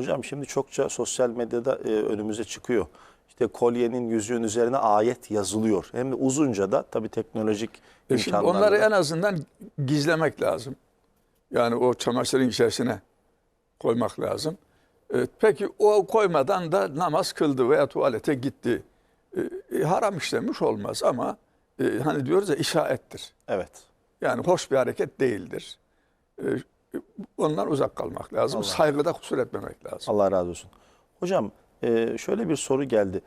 Hocam şimdi çokça sosyal medyada e, önümüze çıkıyor. İşte kolyenin yüzüğün üzerine ayet yazılıyor. Hem de uzunca da tabii teknolojik E imkanlarla. onları en azından gizlemek lazım. Yani o çamaşırın içerisine koymak lazım. E, peki o koymadan da namaz kıldı veya tuvalete gitti. E, e, haram işlemiş olmaz ama e, hani diyoruz ya işarettir. Evet. Yani hoş bir hareket değildir. E, ondan uzak kalmak lazım. Allah. Saygıda kusur etmemek lazım. Allah razı olsun. Hocam e, şöyle bir soru geldi.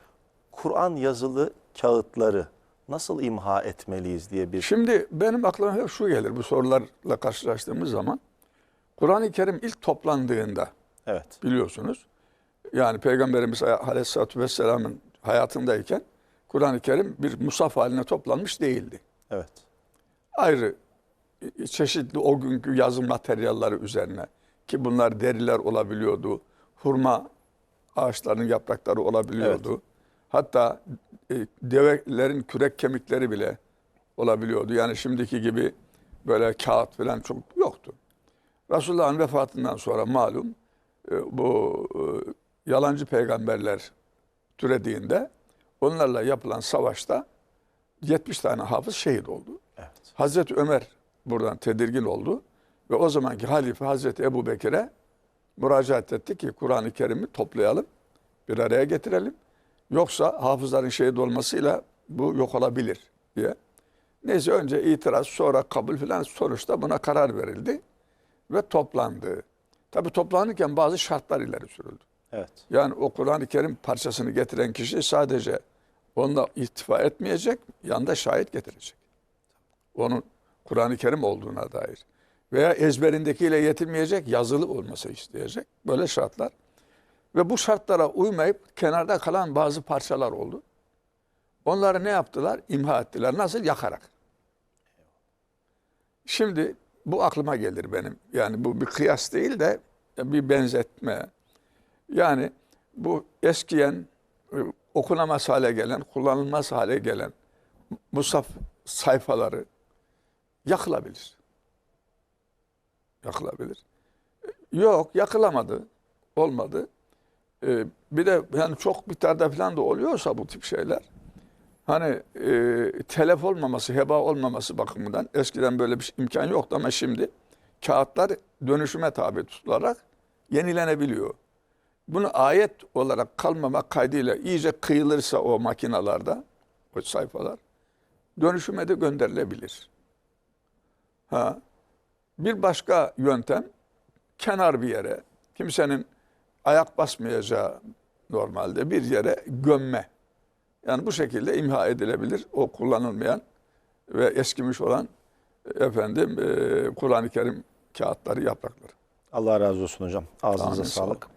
Kur'an yazılı kağıtları nasıl imha etmeliyiz diye bir Şimdi benim aklıma hep şu gelir bu sorularla karşılaştığımız zaman. Kur'an-ı Kerim ilk toplandığında evet. biliyorsunuz. Yani Peygamberimiz Aleyhisselatü Vesselam'ın hayatındayken Kur'an-ı Kerim bir musaf haline toplanmış değildi. Evet. Ayrı çeşitli o günkü yazım materyalleri üzerine ki bunlar deriler olabiliyordu. Hurma ağaçlarının yaprakları olabiliyordu. Hatta e, develerin kürek kemikleri bile olabiliyordu. Yani şimdiki gibi böyle kağıt falan çok yoktu. Resulullah'ın vefatından sonra malum e, bu e, yalancı peygamberler türediğinde onlarla yapılan savaşta 70 tane hafız şehit oldu. Evet. Hazreti Ömer buradan tedirgin oldu ve o zamanki halife Hazreti Ebu Bekir'e müracaat etti ki Kur'an-ı Kerim'i toplayalım, bir araya getirelim. Yoksa hafızların şehit olmasıyla bu yok olabilir diye. Neyse önce itiraz sonra kabul filan sonuçta buna karar verildi ve toplandı. Tabi toplanırken bazı şartlar ileri sürüldü. Evet. Yani o Kur'an-ı Kerim parçasını getiren kişi sadece onunla ittifa etmeyecek, yanında şahit getirecek. Onun Kur'an-ı Kerim olduğuna dair. Veya ezberindekiyle yetinmeyecek, yazılı olması isteyecek. Böyle şartlar. Ve bu şartlara uymayıp kenarda kalan bazı parçalar oldu. Onları ne yaptılar? İmha ettiler. Nasıl? Yakarak. Şimdi bu aklıma gelir benim. Yani bu bir kıyas değil de bir benzetme. Yani bu eskiyen, e, okunamaz hale gelen, kullanılmaz hale gelen musaf sayfaları yakılabilir. Yakılabilir. Yok, yakılamadı. Olmadı. Ee, bir de yani çok miktarda falan da oluyorsa bu tip şeyler hani e, telef olmaması, heba olmaması bakımından eskiden böyle bir imkan yoktu ama şimdi kağıtlar dönüşüme tabi tutularak yenilenebiliyor. Bunu ayet olarak kalmamak kaydıyla iyice kıyılırsa o makinalarda, o sayfalar dönüşüme de gönderilebilir. Ha. Bir başka yöntem kenar bir yere, kimsenin ayak basmayacağı normalde bir yere gömme. Yani bu şekilde imha edilebilir o kullanılmayan ve eskimiş olan efendim e, Kur'an-ı Kerim kağıtları, yaprakları. Allah razı olsun hocam. Ağzınıza Amin, sağ olun. sağlık.